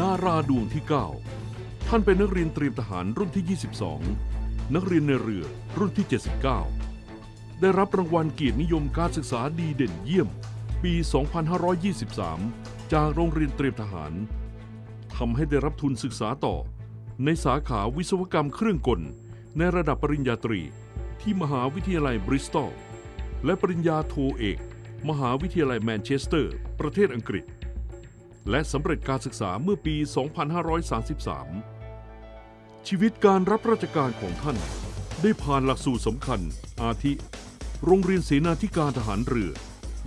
ดาราดวงที่ 9 ท่านเป็นนักเรียนเตรียมทหารรุ่นที่ 22 นักเรียนในเรือรุ่นที่ 79 ได้รับรางวัลเกียรตินิยมการศึกษาดีเด่นเยี่ยม ปี 2523 จากโรงเรียนเตรียมทหารทำให้ได้รับทุนศึกษาต่อ ในสาขาวิศวกรรมเครื่องกล ในระดับปริญญาตรีที่มหาวิทยาลัยบริสตอลและปริญญาโทเอก มหาวิทยาลัยแมนเชสเตอร์ ประเทศอังกฤษ และสำเร็จการศึกษาเมื่อปี 2533 ชีวิตการรับราชการของท่าน ได้ผ่านหลักสูตรสำคัญ อาทิ โรงเรียนเสนาธิการทหารเรือ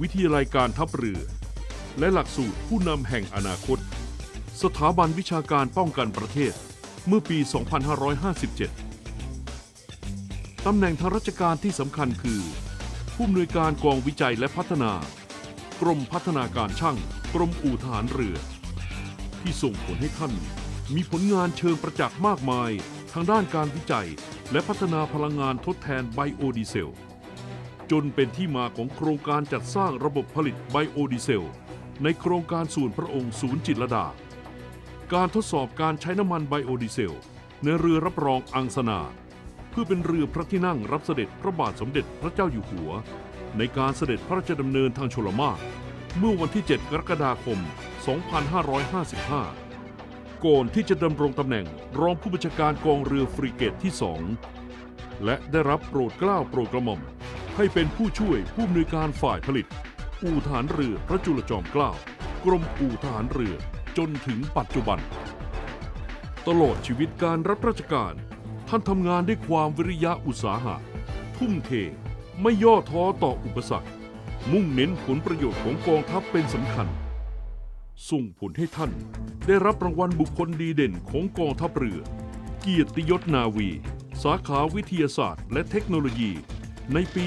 วิทยาลัยการทัพเรือ และหลักสูตรผู้นำแห่งอนาคต สถาบันวิชาการป้องกันประเทศเมื่อปี 2557 ตำแหน่งทางราชการที่สำคัญคือ ผู้อำนวยการกองวิจัยและพัฒนา กรมพัฒนาการช่าง กรมอู่ทหารเรือ ที่ส่งผลให้ท่าน มีผลงานเชิงประจักษ์มากมาย ทางด้านการวิจัย และพัฒนาพลังงานทดแทนไบโอดีเซล จนเป็นที่มาของโครงการจัดสร้างระบบผลิตไบโอดีเซล ในโครงการส่วนพระองค์ศูนย์จิตรดา การทดสอบการใช้น้ำมันไบโอดีเซล ในเรือรับรองอังสนา พื่อเป็นเรือพระที่นั่งรับเสด็จพระบาทสมเด็จพระเจ้าอยู่หัว ในการเสด็จพระราชดำเนินทางชลมารเมื่อวันที่ 7 กรกฎาคม 2555 ก่อนที่จะดำรงตำแหน่งรองผู้บัญชาการกองเรือฟริเกตที่ 2 และได้รับโปรดเกล้าโปรดกระหม่อม ให้เป็นผู้ช่วยผู้อำนวยการฝ่ายผลิต อู่ทหารเรือพระจุลจอมเกล้า กรมอู่ทหารเรือจนถึงปัจจุบัน ตลอดชีวิตการรับราชการ ท่านทำงานด้วยความวิริยะอุตสาหะ ทุ่มเท ไม่ย่อท้อต่ออุปสรรค มุ่งเน้นผลประโยชน์ของกองทัพเป็นสำคัญ ส่งผลให้ท่านได้รับรางวัลบุคคลดีเด่นของกองทัพเรือ เกียรติยศนาวี สาขาวิทยาศาสตร์ และเทคโนโลยี ในปี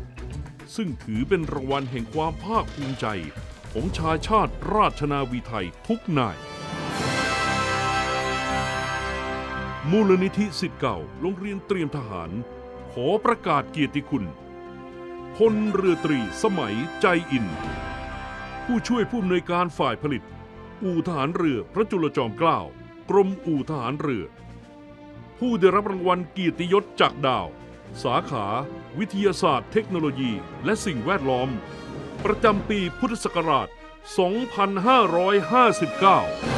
2550 ซึ่งถือเป็นรางวัลแห่งความภาคภูมิใจของชายชาติราชนาวีไทยทุกนาย มูลนิธิสิทธิ์เก่าโรงเรียนเตรียมทหาร ขอประกาศเกียรติคุณพลเรือตรีสมัยใจอิน ผู้ช่วยผู้อำนวยการฝ่ายผลิต อู่ทหารเรือพระจุลจอมเกล้า กรมอู่ทหารเรือ ผู้ได้รับรางวัลเกียรติยศจากดาว สาขา วิทยาศาสตร์เทคโนโลยี และสิ่งแวดล้อม ประจำปีพุทธศักราช 2559